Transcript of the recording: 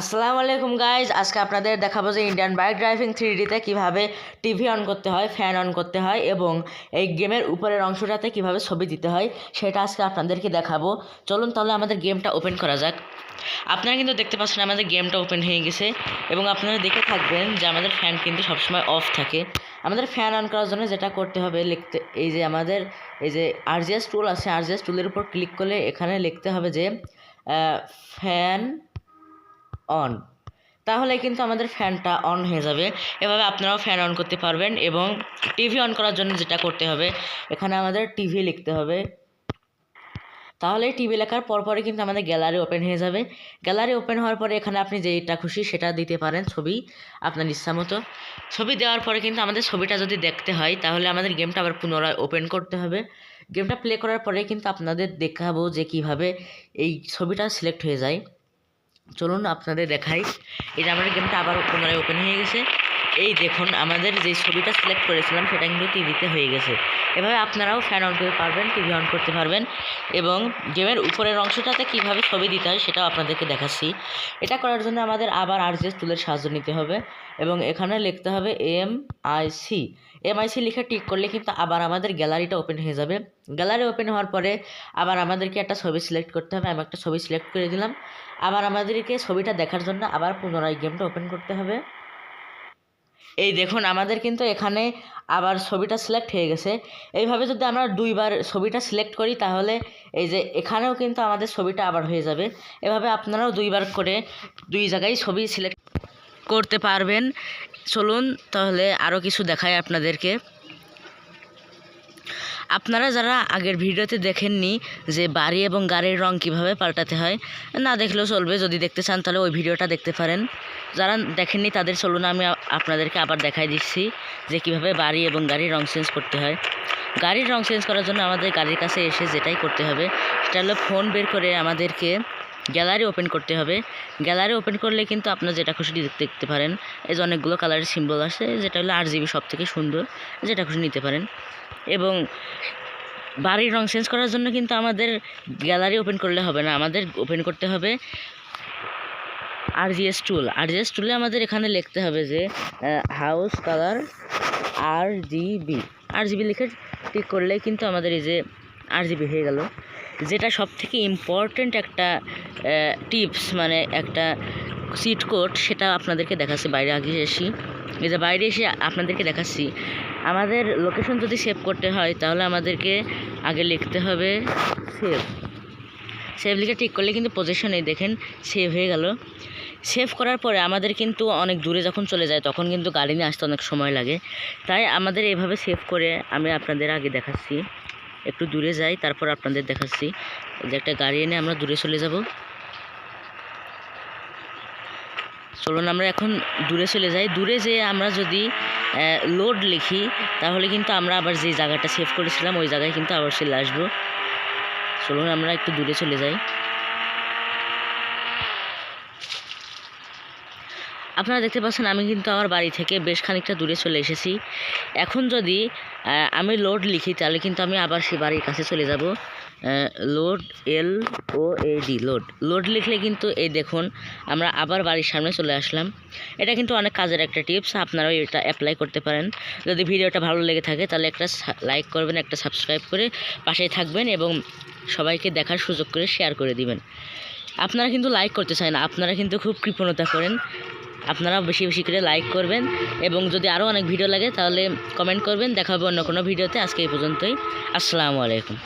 আসসালামু আলাইকুম গাইজ আজকে আপনাদের দেখাবো যে ইন্ডিয়ান বাইক ড্রাইভিং থ্রি ডিতে কীভাবে টিভি অন করতে হয় ফ্যান অন করতে হয় এবং এই গেমের উপরের অংশটাতে কীভাবে ছবি দিতে হয় সেটা আজকে আপনাদেরকে দেখাবো। চলুন তাহলে আমাদের গেমটা ওপেন করা যাক। আপনারা কিন্তু দেখতে পাচ্ছেন আমাদের গেমটা ওপেন হয়ে গেছে এবং আপনারা দেখে থাকবেন যে আমাদের ফ্যান কিন্তু সবসময় অফ থাকে। আমাদের ফ্যান অন করার জন্য যেটা করতে হবে লিখতে, এই যে আমাদের, এই যে আরজিএস টুল আছে আরজিএস টুলের উপর ক্লিক করলে এখানে লিখতে হবে যে ফ্যান অন তাহলে কিন্তু আমাদের ফ্যানটা অন হয়ে যাবে। এভাবে আপনারাও ফ্যান অন করতে পারবেন এবং টিভি অন করার জন্য যেটা করতে হবে, এখানে আমাদের টিভি লিখতে হবে। তাহলে টিভি লেখার পরপরই কিন্তু আমাদের গ্যালারি ওপেন হয়ে যাবে। গ্যালারি ওপেন হওয়ার পরে এখানে আপনি যেটা খুশি সেটা দিতে পারেন ছবি আপনার ইচ্ছা মতো। ছবি দেওয়ার পরে কিন্তু আমাদের ছবিটা যদি দেখতে হয়, তাহলে আমাদের গেমটা আবার পুনরায় ওপেন করতে হবে। গেমটা প্লে করার পরে কিন্তু আপনাদের দেখাবো যে কীভাবে এই ছবিটা সিলেক্ট হয়ে যায়। চলুন আপনাদের দেখাই। এটা আমাদের গেমটা আবার পুনরায় ওপেন হয়ে গেছে। এই দেখুন, আমাদের যে ছবিটা সিলেক্ট করেছিলাম, সেটা কিন্তু টিভিতে হয়ে গেছে। এভাবে আপনারাও ফ্যান অন করতে পারবেন টিভি অন করতে পারবেন এবং গেমের উপরের অংশটাতে কীভাবে ছবি দিতে হয়, সেটাও আপনাদেরকে দেখাচ্ছি। এটা করার জন্য আমাদের আবার আর আরজিএস টুলের সাহায্য নিতে হবে এবং এখানে লিখতে হবে M I C M I C লিখে টিক করলে কিন্তু আবার আমাদের গ্যালারিটা ওপেন হয়ে যাবে। গ্যালারি ওপেন হওয়ার পরে আবার আমাদেরকে একটা ছবি সিলেক্ট করতে হবে। আমি একটা ছবি সিলেক্ট করে দিলাম। আবার আমাদেরকে ছবিটা দেখার জন্য আবার পুনরায় গেমটা ওপেন করতে হবে। এই দেখুন, আমাদের কিন্তু এখানে আবার ছবিটা সিলেক্ট হয়ে গেছে। এইভাবে যদি আমরা দুইবার ছবিটা সিলেক্ট করি, তাহলে এই যে এখানেও কিন্তু আমাদের ছবিটা আবার হয়ে যাবে। এভাবে আপনারাও দুইবার করে দুই জায়গায় ছবি সিলেক্ট করতে পারবেন। চলুন, তাহলে আরও কিছু দেখায় আপনাদেরকে। আপনারা যারা আগের ভিডিওতে দেখেননি যে বাড়ি এবং গাড়ির রং কীভাবে পাল্টাতে হয়, না দেখলেও চলবে। যদি দেখতে চান তাহলে ওই ভিডিওটা দেখতে পারেন। যারা দেখেননি তাদের চলুন, আমি আপনাদেরকে আবার দেখাই দিচ্ছি যে কীভাবে বাড়ি এবং গাড়ির রং চেঞ্জ করতে হয়। গাড়ির রং চেঞ্জ করার জন্য আমাদের গাড়ির কাছে এসে যেটাই করতে হবে, সেটা হলো ফোন বের করে আমাদেরকে গ্যালারি ওপেন করতে হবে। গ্যালারি ওপেন করলে কিন্তু আপনার যেটা খুশি দেখতে দেখতে পারেন। এই যে অনেকগুলো কালারের সিম্বল আছে, যেটা হলো আর জিবি সব থেকে সুন্দর, যেটা খুশি নিতে পারেন। এবং বাড়ির রং চেঞ্জ করার জন্য কিন্তু আমাদের গ্যালারি ওপেন করলে হবে না। আমাদের ওপেন করতে হবে আর আরজিএস টুল আর আরজিএস টুলে আমাদের এখানে লিখতে হবে যে house colour R GB R GB লিখে টিক করলে কিন্তু আমাদের এই যে আর জিবি হয়ে গেল। যেটা সব থেকে ইম্পর্ট্যান্ট একটা টিপস মানে একটা সিট কোড সেটা আপনাদেরকে দেখাচ্ছি, বাইরে আগে এসি। এই যে বাইরে এসে আপনাদেরকে দেখাচ্ছি। আমাদের লোকেশন যদি সেভ করতে হয়, তাহলে আমাদেরকে আগে লিখতে হবে সেভ সেভ লিখে ঠিক করলে কিন্তু পজিশনে দেখেন সেভ হয়ে গেল। সেভ করার পরে আমাদের কিন্তু অনেক দূরে যখন চলে যায়, তখন কিন্তু গাড়ি নিয়ে আসতে অনেক সময় লাগে। তাই আমাদের এভাবে সেভ করে আমি আপনাদের আগে দেখাচ্ছি। একটু দূরে যাই, তারপর আপনাদের দেখাচ্ছি। যে একটা গাড়ি এনে আমরা দূরে চলে যাব। চলুন, আমরা এখন দূরে চলে যাই। দূরে যেয়ে আমরা যদি লোড লিখি, তাহলে কিন্তু আমরা আবার যে জায়গাটা সেভ করেছিলাম, ওই জায়গায় কিন্তু আবার চলে আসব। চলুন, আমরা একটু দূরে চলে যাই। আপনারা দেখতে পাচ্ছেন আমি কিন্তু আমার বাড়ি থেকে বেশ খানিকটা দূরে চলে এসেছি। এখন যদি আমি লোড লিখি, তাহলে কিন্তু আমি আবার সে বাড়ির কাছে চলে যাব। Load L O A D, load. Load লিখলে কিন্তু এই দেখুন, আমরা আবার বাড়ির সামনে চলে আসলাম। এটা কিন্তু অনেক কাজের একটা টিপস, আপনারাও এটা অ্যাপ্লাই করতে পারেন। যদি ভিডিওটা ভালো লেগে থাকে, তাহলে একটা লাইক করবেন, একটা সাবস্ক্রাইব করে পাশেই থাকবেন এবং সবাইকে দেখার সুযোগ করে শেয়ার করে দিবেন। আপনারা কিন্তু লাইক করতে চান না, আপনারা কিন্তু খুব কৃপণতা করেন। আপনারা বেশি বেশি করে লাইক করবেন এবং যদি আরও অনেক ভিডিও লাগে তাহলে কমেন্ট করবেন। দেখা হবে অন্য কোনো ভিডিওতে আজকে এই পর্যন্তই। আসসালামু আলাইকুম।